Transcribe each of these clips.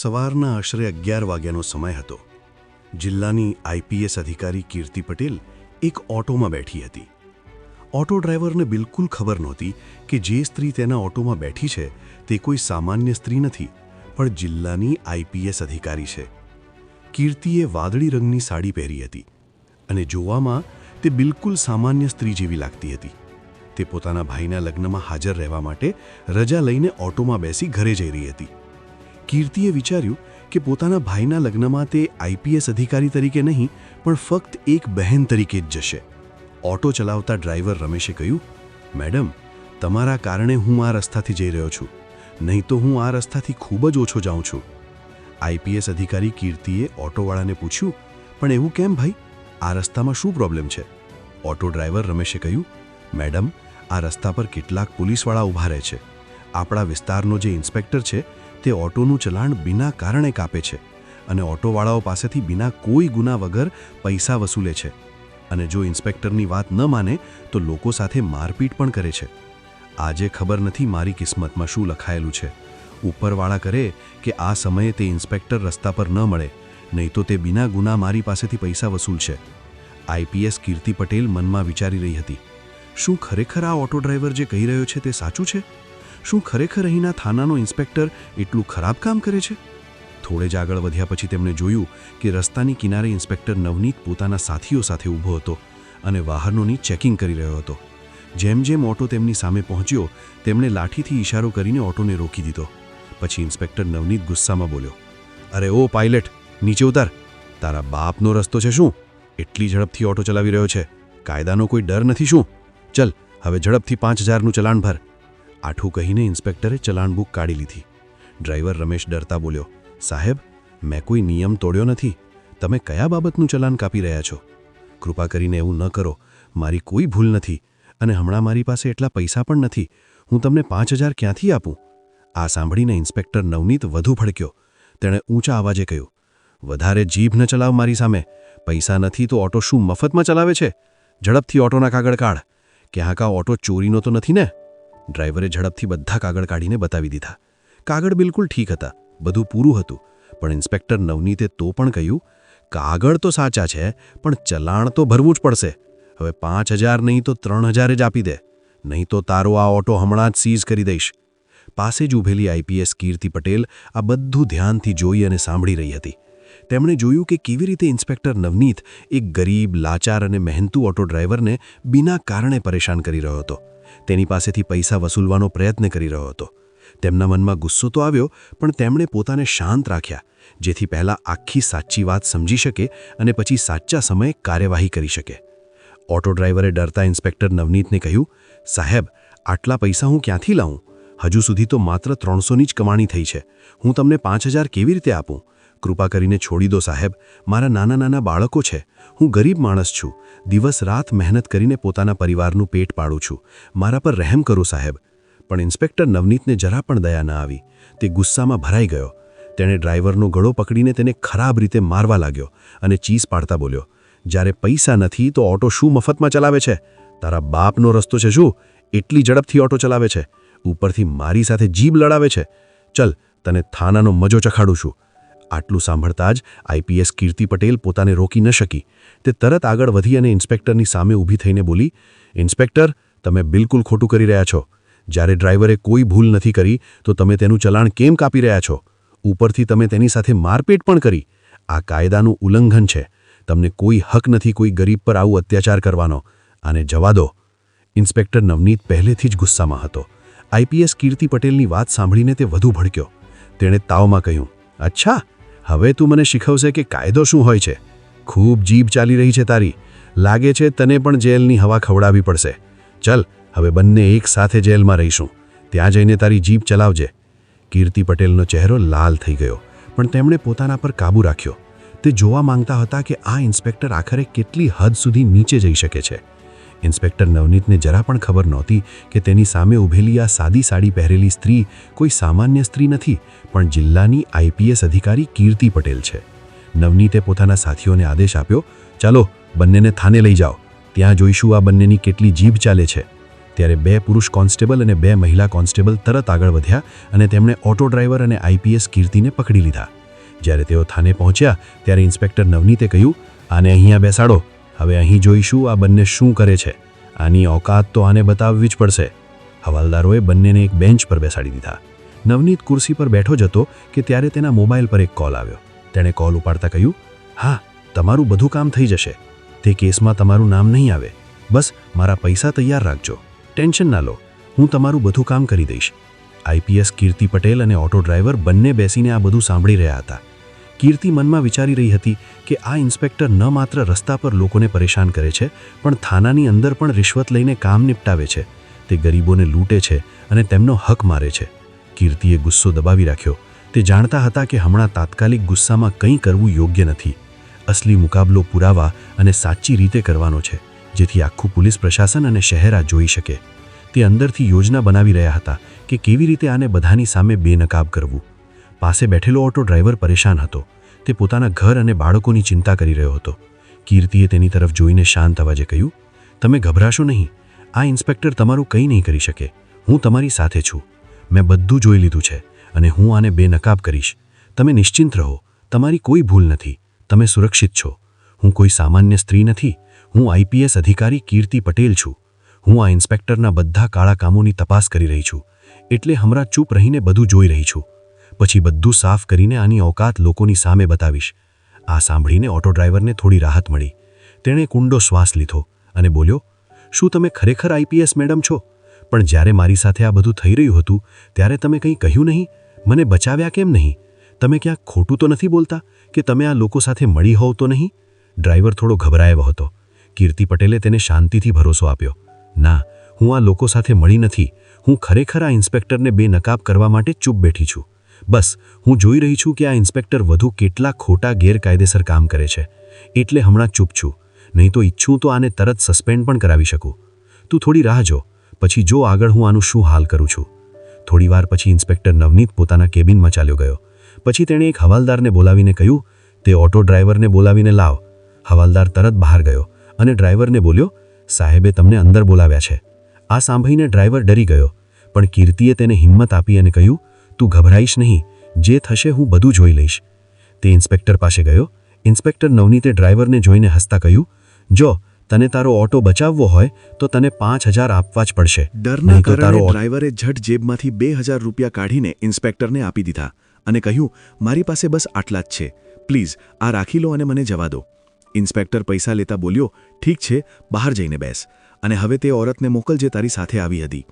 સવારના આશરે અગિયાર વાગ્યાનો સમય હતો. જિલ્લાની આઈપીએસ અધિકારી કીર્તિ પટેલ એક ઓટોમાં બેઠી હતી. ઓટો ડ્રાઈવરને બિલકુલ ખબર નહોતી કે જે સ્ત્રી તેના ઓટોમાં બેઠી છે તે કોઈ સામાન્ય સ્ત્રી નથી, પણ જિલ્લાની આઈપીએસ અધિકારી છે. કીર્તિએ વાદળી રંગની સાડી પહેરી હતી અને જોવામાં તે બિલકુલ સામાન્ય સ્ત્રી જેવી લાગતી હતી. તે પોતાના ભાઈના લગ્નમાં હાજર રહેવા માટે રજા લઈને ઓટોમાં બેસી ઘરે જઈ રહી હતી. કીર્તિએ વિચાર્યું કે પોતાના ભાઈના લગ્નમાં તે આઈપીએસ અધિકારી તરીકે નહીં, પણ ફક્ત એક બહેન તરીકે જ જશે. ઓટો ચલાવતા ડ્રાઈવર રમેશે કહ્યું, મેડમ, તમારા કારણે હું આ રસ્તાથી જઈ રહ્યો છું. નહીં તો હું આ રસ્તાથી ખૂબ જ ઓછો જાઉં છું. આઈપીએસ અધિકારી કીર્તિએ ઓટોવાળાને પૂછ્યું, પણ એવું કેમ ભાઈ? આ રસ્તામાં શું પ્રોબ્લેમ છે? ઓટો ડ્રાઈવર રમેશે કહ્યું, મેડમ, આ રસ્તા પર કેટલાક પોલીસવાળા ઊભા રહે છે. આપણા વિસ્તારનો જે ઇન્સ્પેક્ટર છે તે ઓટોનું ચલાણ બિના કારણે કાપે છે અને ઓટોવાળાઓ પાસેથી બિના કોઈ ગુના વગર પૈસા વસૂલે છે. અને જો ઇન્સ્પેક્ટરની વાત ન માને, તો લોકો સાથે મારપીટ પણ કરે છે. આજે ખબર નથી મારી કિસ્મતમાં શું લખાયેલું છે. ઉપરવાળા કરે કે આ સમયે તે ઇન્સ્પેક્ટર રસ્તા પર ન મળે, નહીં તો તે બિના ગુના મારી પાસેથી પૈસા વસૂલશે આઈપીએસ કીર્તિ પટેલ મનમાં વિચારી રહી હતી. શું ખરેખર આ ઓટો ડ્રાઈવર જે કહી રહ્યો છે તે સાચું છે? શું ખરેખર અહીંના થાનાનો ઇન્સ્પેક્ટર એટલું ખરાબ કામ કરે છે? થોડે જ આગળ વધ્યા પછી તેમણે જોયું કે રસ્તાની કિનારે ઇન્સ્પેક્ટર નવનીત પોતાના સાથીઓ સાથે ઊભો હતો અને વાહનોની ચેકિંગ કરી રહ્યો હતો. જેમ જેમ ઓટો તેમની સામે પહોંચ્યો, તેમણે લાઠીથી ઇશારો કરીને ઓટોને રોકી દીધો. પછી ઇન્સ્પેક્ટર નવનીત ગુસ્સામાં બોલ્યો, અરે ઓ પાયલટ, નીચે ઉતાર. તારા બાપનો રસ્તો છે શું? એટલી ઝડપથી ઓટો ચલાવી રહ્યો છે. કાયદાનો કોઈ ડર નથી શું? ચલ, હવે ઝડપથી પાંચ હજારનું ચલાણ ભર આઠું કહીને ઇન્સ્પેક્ટરે ચલાણ બુક કાઢી લીધી. ડ્રાઈવર રમેશ ડરતા બોલ્યો, સાહેબ, મેં કોઈ નિયમ તોડ્યો નથી. તમે કયા બાબતનું ચલાન કાપી રહ્યા છો? કૃપા કરીને એવું ન કરો. મારી કોઈ ભૂલ નથી અને હમણાં મારી પાસે એટલા પૈસા પણ નથી. હું તમને પાંચ હજાર ક્યાંથી આપું? આ સાંભળીને ઇન્સ્પેક્ટર નવનીત વધુ ભડક્યો. તેણે ઊંચા અવાજે કહ્યું, વધારે જીભ ન ચલાવ મારી સામે. પૈસા નથી તો ઓટો શું મફતમાં ચલાવે છે? ઝડપથી ઓટોના કાગળ કાઢ. ક્યાંક આ ઓટો ચોરીનો તો નથી ને? ડ્રાઈવરે ઝડપથી બધા કાગળ કાઢીને બતાવી દીધા. કાગળ બિલકુલ ઠીક હતા, બધું પૂરું હતું, પણ ઇન્સ્પેક્ટર નવનીતે તો પણ કહ્યું, કાગળ તો સાચા છે, પણ ચલાણ તો ભરવું જ પડશે. હવે પાંચ હજાર નહીં તો ત્રણ હજાર જ આપી દે, નહીં તો તારો આ ઓટો હમણાં જ સીઝ કરી દઈશ. પાસે જ ઊભેલી આઈપીએસ કીર્તિ પટેલ આ બધું ધ્યાનથી જોઈ અને સાંભળી રહી હતી. તેમણે જોયું કે કેવી રીતે ઇન્સ્પેક્ટર નવનીત એક ગરીબ, લાચાર અને મહેનતુ ઓટો ડ્રાઈવરને બિના કારણે પરેશાન કરી રહ્યો હતો. તેની પાસેથી પૈસા વસૂલવાનો પ્રયત્ન કરી રહ્યો હતો. તેમના મનમાં ગુસ્સો તો આવ્યો, પણ તેમણે પોતાને શાંત રાખ્યા, જેથી પહેલાં આખી સાચી વાત સમજી શકે અને પછી સાચા સમયે કાર્યવાહી કરી શકે. ઓટો ડ્રાઈવરે ડરતા ઇન્સ્પેક્ટર નવનીતને કહ્યું, સાહેબ, આટલા પૈસા હું ક્યાંથી લાવું? હજુ સુધી તો માત્ર ત્રણસોની જ કમાણી થઈ છે. હું તમને પાંચ કેવી રીતે આપું? કૃપા કરીને છોડી દો સાહેબ. મારા નાના નાના બાળકો છે. હું ગરીબ માણસ છું. દિવસ રાત મહેનત કરીને પોતાના પરિવારનું પેટ પાડું છું. મારા પર રહેમ કરો સાહેબ. પણ ઇન્સ્પેક્ટર નવનીતને જરા પણ દયા ન આવી. તે ગુસ્સામાં ભરાઈ ગયો. તેણે ડ્રાઈવરનો ગળો પકડીને તેને ખરાબ રીતે મારવા લાગ્યો અને ચીસ પાડતા બોલ્યો, જ્યારે પૈસા નથી તો ઓટો શું મફતમાં ચલાવે છે? તારા બાપનો રસ્તો છે શું? એટલી ઝડપથી ઓટો ચલાવે છે? ઉપરથી મારી સાથે જીભ લડાવે છે? ચલ, તને થાનાનો મજો ચખાડું છું. આટલું સાંભળતા જ આઈપીએસ કીર્તિ પટેલ પોતાને રોકી ન શકી. તે તરત આગળ વધી અને ઇન્સ્પેક્ટરની સામે ઊભી થઈને બોલી, ઇન્સ્પેક્ટર, તમે બિલકુલ ખોટું કરી રહ્યા છો. જ્યારે ડ્રાઈવરે કોઈ ભૂલ નથી કરી, તો તમે તેનું ચલાણ કેમ કાપી રહ્યા છો? ઉપરથી તમે તેની સાથે મારપેટ પણ કરી. આ કાયદાનું ઉલ્લંઘન છે. તમને કોઈ હક નથી કોઈ ગરીબ પર આવું અત્યાચાર કરવાનો. આને જવા દો. ઇન્સ્પેક્ટર નવનીત પહેલેથી જ ગુસ્સામાં હતો. આઈપીએસ કીર્તિ પટેલની વાત સાંભળીને તે વધુ ભડક્યો. તેણે તાવમાં કહ્યું, અચ્છા હવે તું મને શીખવશે કે કાયદો શું હોય છે. ખૂબ જીભ ચાલી રહી છે તારી. લાગે છે તને પણ જેલની હવા ખવડાવવી પડશે. ચલ, હવે બંને એક સાથે જેલમાં રહીશું. ત્યાં જઈને તારી જીભ ચલાવજે. કીર્તિ પટેલનો ચહેરો લાલ થઈ ગયો, પણ તેમણે પોતાના પર કાબૂ રાખ્યો. તે જોવા માંગતા હતા કે આ ઇન્સ્પેક્ટર આખરે કેટલી હદ સુધી નીચે જઈ શકે છે. ઇન્સ્પેક્ટર નવનીતને જરા પણ ખબર નહોતી કે તેની સામે ઊભેલી આ સાદી સાડી પહેરેલી સ્ત્રી કોઈ સામાન્ય સ્ત્રી નથી, પણ જિલ્લાની આઈપીએસ અધિકારી કીર્તિ પટેલ છે. નવનીતે પોતાના સાથીઓને આદેશ આપ્યો, ચાલો, બંનેને થાને લઈ જાઓ. ત્યાં જોઈશું આ બંનેની કેટલી જીભ ચાલે છે. ત્યારે બે પુરુષ કોન્સ્ટેબલ અને બે મહિલા કોન્સ્ટેબલ તરત આગળ વધ્યા અને તેમણે ઓટો ડ્રાઈવર અને આઈપીએસ કીર્તિને પકડી લીધા. જ્યારે તેઓ થાને પહોંચ્યા, ત્યારે ઇન્સ્પેક્ટર નવનીતે કહ્યું, આને અહીંયા બેસાડો. હવે અહીં જોઈશું આ બંને શું કરે છે. આની ઓકાત તો આને બતાવવી જ પડશે. હવાલદારોએ બંનેને એક બેન્ચ પર બેસાડી દીધા. નવનીત કુર્સી પર બેઠો જ હતો કે ત્યારે તેના મોબાઈલ પર એક કોલ આવ્યો. તેણે કોલ ઉપાડતા કહ્યું, હા, તમારું બધું કામ થઈ જશે. તે કેસમાં તમારું નામ નહીં આવે. બસ, મારા પૈસા તૈયાર રાખજો. ટેન્શન ના લો. હું તમારું બધું કામ કરી દઈશ. આઈપીએસ કીર્તિ પટેલ અને ઓટો ડ્રાઈવર બંને બેસીને આ બધું સાંભળી રહ્યા હતા. કીર્તિ મનમાં વિચારી રહી હતી કે આ ઇન્સ્પેક્ટર ન માત્ર રસ્તા પર લોકોને પરેશાન કરે છે, પણ થાનાની અંદર પણ રિશ્વત લઈને કામ નિપટાવે છે. તે ગરીબોને લૂંટે છે અને તેમનો હક મારે છે. કીર્તિએ ગુસ્સો દબાવી રાખ્યો. તે જાણતા હતા કે હમણાં તાત્કાલિક ગુસ્સામાં કંઈ કરવું યોગ્ય નથી. અસલી મુકાબલો પુરાવા અને સાચી રીતે કરવાનો છે, જેથી આખું પોલીસ પ્રશાસન અને શહેર આ જોઈ શકે. તે અંદરથી યોજના બનાવી રહ્યા હતા કે કેવી રીતે આને બધાની સામે બેનકાબ કરવું. પાસે બેઠેલો ઓટો ડ્રાઈવર પરેશાન હતો. તે પોતાના ઘર અને બાળકોની ચિંતા કરી રહ્યો હતો. કીર્તિએ તેની તરફ જોઈને શાંત અવાજે કહ્યું, તમે ગભરાશો નહીં. આ ઇન્સ્પેક્ટર તમારું કંઈ નહીં કરી શકે. હું તમારી સાથે છું. મેં બધું જોઈ લીધું છે અને હું આને બેનકાબ કરીશ. તમે નિશ્ચિંત રહો. તમારી કોઈ ભૂલ નથી. તમે સુરક્ષિત છો. હું કોઈ સામાન્ય સ્ત્રી નથી. હું આઈપીએસ અધિકારી કીર્તિ પટેલ છું. હું આ ઇન્સ્પેક્ટરના બધા કાળા કામોની તપાસ કરી રહી છું. એટલે હમણાં ચૂપ રહીને બધું જોઈ રહી છું. પછી બધું સાફ કરીને આની ઓકાત લોકોની સામે બતાવીશ. આ સાંભળીને ઓટો ડ્રાઈવરને થોડી રાહત મળી. તેણે કુંડો શ્વાસ લીધો અને બોલ્યો, શું તમે ખરેખર આઈપીએસ મેડમ છો? પણ જ્યારે મારી સાથે આ બધું થઈ રહ્યું હતું, ત્યારે તમે કંઈ કહ્યું નહીં? મને બચાવ્યા કેમ નહીં? તમે ક્યાંક ખોટું તો નથી બોલતા કે તમે આ લોકો સાથે મળી હોવ તો નહીં? ડ્રાઈવર થોડો ગભરાયો હતો. કીર્તિ પટેલે તેને શાંતિથી ભરોસો આપ્યો. ના, હું આ લોકો સાથે મળી નથી. હું ખરેખર આ ઇન્સ્પેક્ટરને બેનકાબ કરવા માટે ચૂપ બેઠી છું. બસ, હું જોઈ રહી છું કે આ ઇન્સ્પેક્ટર વધુ કેટલા ખોટા ગેરકાયદેસર કામ કરે છે. એટલે હમણાં ચૂપ છું. નહીં તો ઈચ્છું તો આને તરત સસ્પેન્ડ પણ કરાવી શકું. તું થોડી રાહ જો, પછી જો આગળ હું આનું શું હાલ કરું છું. થોડીવાર પછી ઇન્સ્પેક્ટર નવનીત પોતાના કેબિનમાં ચાલ્યો ગયો. પછી તેણે એક હવાલદારને બોલાવીને કહ્યું, તે ઓટો ડ્રાઈવરને બોલાવીને લાવ. હવાલદાર તરત બહાર ગયો અને ડ્રાઈવરને બોલ્યો, સાહેબે તમને અંદર બોલાવ્યા છે. આ સાંભળીને ડ્રાઈવર ડરી ગયો, પણ કીર્તિએ તેને હિંમત આપી અને કહ્યું તું ગભરાઈશ નહીં જે થશે હું બધું જોઈ લઈશ. તે ઇન્સ્પેક્ટર પાસે ગયો. ઇન્સ્પેક્ટર નવનીતે ડ્રાઈવરને જોઈને હસતા કહ્યું જો તને તારો ઓટો બચાવવો હોય તો તને પાંચ હજાર આપવા જ પડશે. ડરના કારણે ડ્રાઈવરે ઝટ જેબમાંથી બે હજાર રૂપિયા કાઢીને ઇન્સ્પેક્ટરને આપી દીધા અને કહ્યું મારી પાસે બસ આટલા જ છે. પ્લીઝ આ રાખી લો અને મને જવા દો. ઇન્સ્પેક્ટર પૈસા લેતા બોલ્યો ઠીક છે બહાર જઈને બેસ. અને હવે તે ઓરતને મોકલ જે તારી સાથે આવી હતી.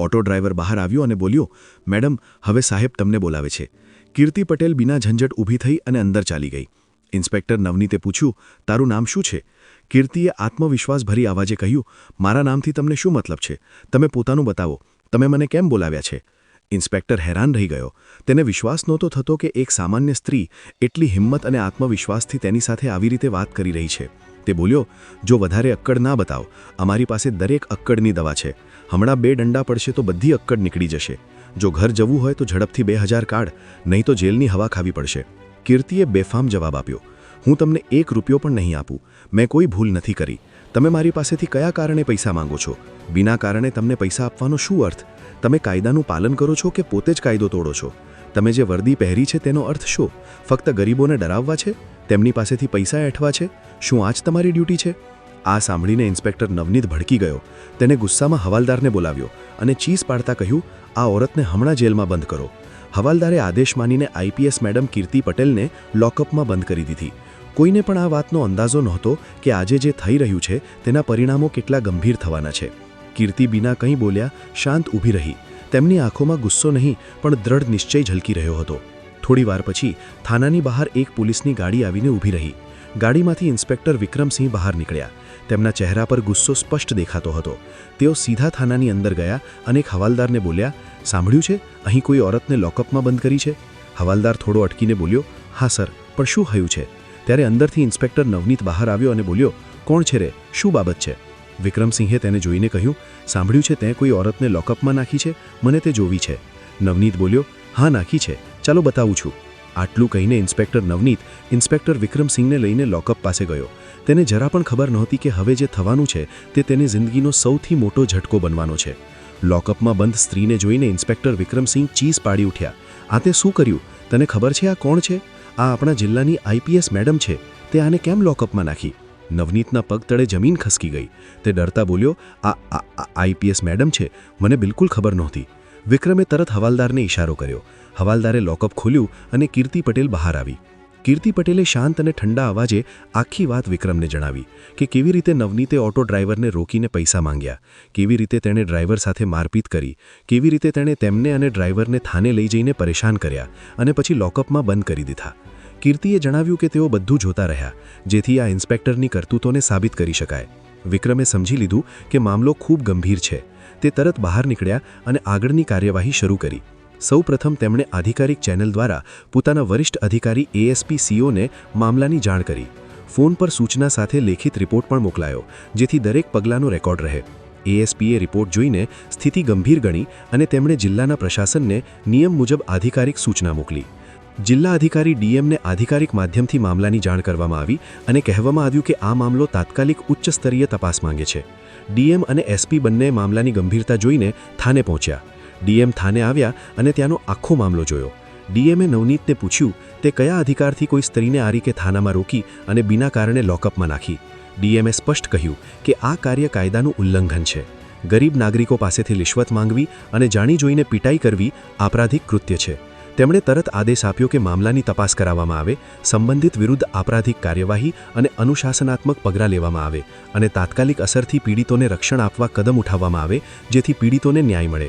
ઓટો ડ્રાઈવર બહાર આવ્યો અને બોલ્યો, મેડમ, હવે સાહેબ તમને બોલાવે છે. કીર્તિ પટેલ બિના ઝંઝટ ઊભી થઈ અને અંદર ચાલી ગઈ. ઇન્સ્પેક્ટર નવનીતે પૂછ્યું, તારું નામ શું છે? કીર્તિએ આત્મવિશ્વાસભરી અવાજે કહ્યું, મારા નામથી તમને શું મતલબ છે? તમે પોતાનું બતાવો. તમે મને કેમ બોલાવ્યા છે? ઇન્સ્પેક્ટર હેરાન રહી ગયો. તેને વિશ્વાસ નહોતો થતો કે એક સામાન્ય સ્ત્રી એટલી હિંમત અને આત્મવિશ્વાસથી તેની સાથે આવી રીતે વાત કરી રહી છે. તે બોલ્યો, જો વધારે અક્કડ ના બતાવ, અમારી પાસે દરેક અક્કડની દવા છે. હમણાં બે ડંડા પડશે તો બધી અક્કડ નીકળી જશે. જો ઘર જવું હોય તો ઝડપથી બે હજાર કાઢ, નહીં તો જેલની હવા ખાવી પડશે. કીર્તિએ બેફામ જવાબ આપ્યો, હું તમને એક રૂપિયો પણ નહીં આપું. મેં કોઈ ભૂલ નથી કરી. તમે મારી પાસેથી કયા કારણે પૈસા માંગો છો? વિના કારણે તમને પૈસા આપવાનો શું અર્થ? તમે કાયદાનું પાલન કરો છો કે પોતે જ કાયદો તોડો છો? તમે જે વર્દી પહેરી છે તેનો અર્થ શું? ફક્ત ગરીબોને ડરાવવા છે? તેમની પાસેથી પૈસા એઠવા છે? શું આ જ તમારી ડ્યુટી છે? આ સાંભળીને ઇન્સ્પેક્ટર નવનીત ભડકી ગયો. તેને ગુસ્સામાં હવાલદારને બોલાવ્યો અને ચીસ પાડતા કહ્યું, આ ઓરતને હમણાં જેલમાં બંધ કરો. હવાલદારે આદેશ માનીને આઈપીએસ મેડમ કીર્તિ પટેલને લોકઅપમાં બંધ કરી દીધી. કોઈને પણ આ વાતનો અંદાજો નહોતો કે આજે જે થઈ રહ્યું છે તેના પરિણામો કેટલા ગંભીર થવાના છે. કીર્તિ બિના કંઈ બોલ્યા શાંત ઊભી રહી. તેમની આંખોમાં ગુસ્સો નહીં, પણ દ્રઢ નિશ્ચય ઝલકી રહ્યો હતો. થોડી વાર પછી થાનાની બહાર એક પોલીસની ગાડી આવીને ઊભી રહી. ગાડીમાંથી ઇન્સ્પેક્ટર વિક્રમસિંહ બહાર નીકળ્યા. તેમના ચહેરા પર ગુસ્સો સ્પષ્ટ દેખાતો હતો. તેઓ સીધા થાનાની અંદર ગયા અને એક હવાલદારને બોલ્યા, સાંભળ્યું છે? અહીં કોઈ ઓરતને લોકઅપમાં બંધ કરી છે? હવાલદાર થોડો અટકીને બોલ્યો, હા, સર, પણ શું થયું છે? ત્યારે અંદરથી ઇન્સ્પેક્ટર નવનીત બહાર આવ્યો અને બોલ્યો, કોણ છે રે? શું બાબત છે? વિક્રમસિંહે તેને જોઈને કહ્યું, સાંભળ્યું છે તે કોઈ ઓરતને લોકઅપમાં નાખી છે? મને તે જોવી છે. નવનીત બોલ્યો, હા, નાખી છે. ચાલો બતાવું છું. આટલું કહીને ઇન્સ્પેક્ટર નવનીત ઇન્સ્પેક્ટર વિક્રમસિંહને લઈને લોકઅપ પાસે ગયો. તેને જરા પણ ખબર નહોતી કે હવે જે થવાનું છે, તે તેની જિંદગીનો સૌથી મોટો ઝટકો બનવાનો છે. લોકઅપમાં બંધ સ્ત્રીને જોઈને ઇન્સ્પેક્ટર વિક્રમસિંહ ચીસ પાડી ઉઠ્યા. આ તે શું કર્યું? તને ખબર છે આ કોણ છે? આ આપણા જિલ્લાની આઈપીએસ મેડમ છે. તે આને કેમ લોકઅપમાં નાખી? નવનીતના પગ તળે જમીન ખસકી ગઈ. તે ડરતા બોલ્યો, આ આઈપીએસ મેડમ છે? મને બિલકુલ ખબર નહોતી. વિક્રમે તરત હવાલદારને ઇશારો કર્યો. હવાલદારે લોકઅપ ખોલ્યું અને કીર્તિ પટેલ બહાર આવી. કીર્તિ પટેલે શાંત અને ઠંડા અવાજે આખી વાત વિક્રમને જણાવી કે કેવી રીતે નવનીતે ઓટો ડ્રાઈવરને રોકીને પૈસા માંગ્યા, કેવી રીતે તેણે ડ્રાઈવર સાથે મારપીટ કરી, કેવી રીતે તેણે તેમને અને ડ્રાઈવરને થાને લઈ જઈને પરેશાન કર્યા અને પછી લોકઅપમાં બંધ કરી દીધા. કીર્તિએ જણાવ્યું કે તેઓ બધું જોતા રહ્યા, જેથી આ ઇન્સ્પેક્ટરની કરતૂતોને સાબિત કરી શકાય. વિક્રમે સમજી લીધું કે મામલો ખૂબ ગંભીર છે. તે તરત બહાર નીકળ્યા અને આગળની કાર્યવાહી શરૂ કરી. સૌપ્રથમ તેમણે આધિકારિક ચેનલ દ્વારા પોતાના વરિષ્ઠ અધિકારી એએસપી સીઓને મામલાની જાણ કરી. ફોન પર સૂચના સાથે લેખિત રિપોર્ટ પણ મોકલાયો, જેથી દરેક પગલાંનો રેકોર્ડ રહે. એએસપીએ રિપોર્ટ જોઈને સ્થિતિ ગંભીર ગણી અને તેમણે જિલ્લાના પ્રશાસનને નિયમ મુજબ આધિકારિક સૂચના મોકલી. જિલ્લા અધિકારી ડીએમને આધિકારિક માધ્યમથી મામલાની જાણ કરવામાં આવી અને કહેવામાં આવ્યું કે આ મામલો તાત્કાલિક ઉચ્ચ સ્તરીય તપાસ માંગે છે. ડીએમ અને એસપી બંને મામલાની ગંભીરતા જોઈને થાને પહોંચ્યા. ડીએમ થાને આવ્યા અને ત્યાંનો આખો મામલો જોયો. ડીએમએ નવનીતને પૂછ્યું, તે કયા અધિકારથી કોઈ સ્ત્રીને આ રીતે થાનામાં રોકી અને બિના કારણે લોકઅપમાં નાખી? ડીએમએ સ્પષ્ટ કહ્યું કે આ કાર્ય કાયદાનું ઉલ્લંઘન છે. ગરીબ નાગરિકો પાસેથી રિશ્વત માંગવી અને જાણી જોઈને પિટાઈ કરવી આપરાધિક કૃત્ય છે. તેમણે તરત આદેશ આપ્યો કે મામલાની તપાસ કરાવવામાં આવે, સંબંધિત વિરુદ્ધ આપરાધિક કાર્યવાહી અને અનુશાસનાત્મક પગલાં લેવામાં આવે અને તાત્કાલિક અસરથી પીડિતોને રક્ષણ આપવા કદમ ઉઠાવવામાં આવે, જેથી પીડિતોને ન્યાય મળે.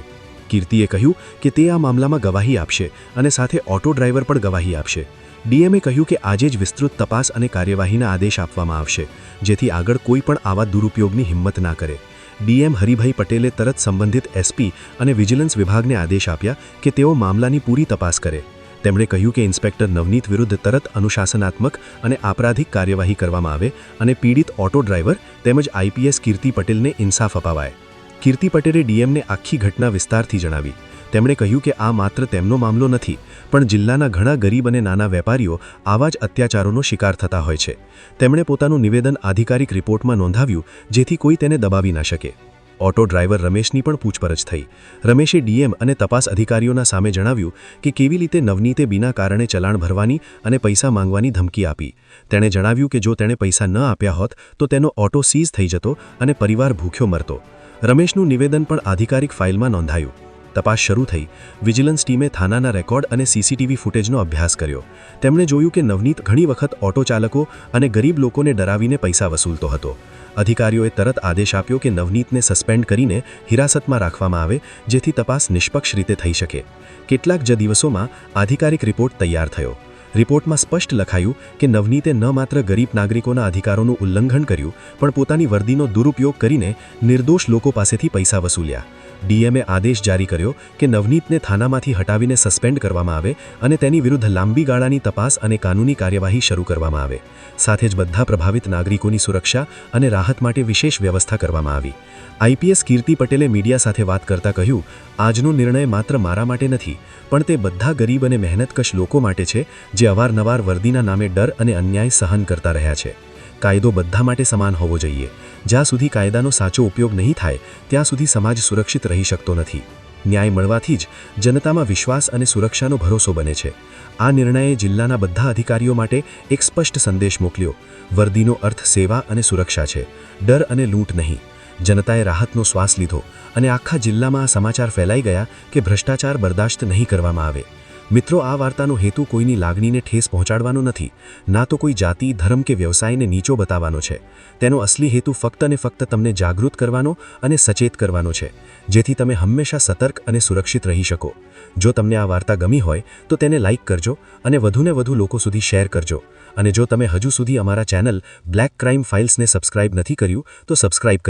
કીર્તિએ કહ્યું કે તે આ મામલામાં ગવાહી આપશે અને સાથે ઓટો ડ્રાઈવર પણ ગવાહી આપશે. ડીએમએ કહ્યું કે આજે જ વિસ્તૃત તપાસ અને કાર્યવાહીના આદેશ આપવામાં આવશે, જેથી આગળ કોઈ પણ આવા દુરુપયોગની હિંમત ના કરે. ડીએમ હરિભાઈ પટેલે તરત સંબંધિત એસપી અને વિજિલન્સ વિભાગને આદેશ આપ્યા કે તેઓ મામલાની પૂરી તપાસ કરે. તેમણે કહ્યું કે ઇન્સ્પેક્ટર નવનીત વિરુદ્ધ તરત અનુશાસનાત્મક અને આપરાધિક કાર્યવાહી કરવામાં આવે અને પીડિત ઓટો ડ્રાઈવર તેમજ આઈપીએસ કીર્તિ પટેલને ઇન્સાફ અપાવાય. કીર્તિ પટેલે ડીએમને આખી ઘટના વિસ્તારથી જણાવી. તેમણે કહ્યું કે આ માત્ર તેમનો મામલો નથી, પણ જિલ્લાના ઘણા ગરીબ અને નાના વેપારીઓ આવા જ અત્યાચારોનો શિકાર થતા હોય છે. તેમણે પોતાનું નિવેદન આધિકારિક રિપોર્ટમાં નોંધાવ્યું, જેથી કોઈ તેને દબાવી ના શકે. ઓટો ડ્રાઈવર રમેશની પણ પૂછપરછ થઈ. રમેશે ડીએમ અને તપાસ અધિકારીઓના સામે જણાવ્યું કે કેવી રીતે નવનીતે બિના કારણે ચલાણ ભરવાની અને પૈસા માંગવાની ધમકી આપી. તેણે જણાવ્યું કે જો તેણે પૈસા ન આપ્યા હોત, તો તેનો ઓટો સીઝ થઈ જતો અને પરિવાર ભૂખ્યો મરતો. રમેશનું નિવેદન પણ આધિકારિક ફાઇલમાં નોંધાયું. તપાસ શરૂ થઈ. વિજિલન્સ ટીમે થાનાના રેકોર્ડ અને સીસીટીવી ફૂટેજનો અભ્યાસ કર્યો. તેમણે જોયું કે નવનીત ઘણી વખત ઓટો ચાલકો અને ગરીબ લોકોને ડરાવીને પૈસા વસૂલતો હતો. અધિકારીઓએ તરત આદેશ આપ્યો કે નવનીતને સસ્પેન્ડ કરીને હિરાસતમાં રાખવામાં આવે, જેથી તપાસ નિષ્પક્ષ રીતે થઈ શકે. કેટલાક જ દિવસોમાં આધિકારિક રિપોર્ટ તૈયાર થયો. રિપોર્ટમાં સ્પષ્ટ લખાયું કે નવનીતે ન માત્ર ગરીબ નાગરિકોના અધિકારોનું ઉલ્લંઘન કર્યું, પણ પોતાની વર્દીનો દુરુપયોગ કરીને નિર્દોષ લોકો પાસેથી પૈસા વસૂલ્યા. ડીએમએ આદેશ જારી કર્યો કે નવનીતને થાનામાંથી હટાવીને સસ્પેન્ડ કરવામાં આવે અને તેની વિરુદ્ધ લાંબી ગાળાની તપાસ અને કાનૂની કાર્યવાહી શરૂ કરવામાં આવે. સાથે જ બધા પ્રભાવિત નાગરિકોની સુરક્ષા અને રાહત માટે વિશેષ વ્યવસ્થા કરવામાં આવી. આઈપીએસ કીર્તિ પટેલે મીડિયા સાથે વાત કરતા કહ્યું, આજનો નિર્ણય માત્ર મારા માટે નથી, પણ તે બધા ગરીબ અને મહેનતકશ લોકો માટે છે જે અવારનવાર વર્દીના નામે ડર અને અન્યાય સહન કરતા રહ્યા છે. કાયદો બધા માટે સમાન હોવો જોઈએ. જ્યાં સુધી કાયદાનો સાચો ઉપયોગ નહીં થાય, ત્યાં સુધી સમાજ સુરક્ષિત રહી શકતો નથી. ન્યાય મળવાથી જ જનતામાં વિશ્વાસ અને સુરક્ષાનો ભરોસો બને છે. આ નિર્ણયે જિલ્લાના બધા અધિકારીઓ માટે એક સ્પષ્ટ સંદેશ મોકલ્યો. વર્દીનો અર્થ સેવા અને સુરક્ષા છે. ડર અને લૂંટ નહીં. જનતાએ રાહતનો શ્વાસ લીધો અને આખા જિલ્લામાં આ સમાચાર ફેલાઈ ગયા કે ભ્રષ્ટાચાર બરદાશ્ત નહીં કરવામાં આવે. મિત્રો, આ વાર્તાનો હેતુ કોઈની લાગણીને ઠેસ પહોંચાડવાનો નથી, ના તો કોઈ જાતિ, ધર્મ કે વ્યવસાયને નીચો બતાવવાનો છે. તેનો અસલી હેતુ ફક્ત અને ફક્ત તમને જાગૃત કરવાનો અને સચેત કરવાનો છે, જેથી તમે હંમેશા સતર્ક અને સુરક્ષિત રહી શકો. જો તમને આ વાર્તા ગમી હોય, તો તેને લાઇક કરજો અને વધુને વધુ લોકો સુધી શેર કરજો. અને જો તમે હજુ સુધી અમારા ચેનલ બ્લેક ક્રાઇમ ફાઇલ્સને સબસ્ક્રાઇબ નથી કર્યું, તો સબસ્ક્રાઇબ કરી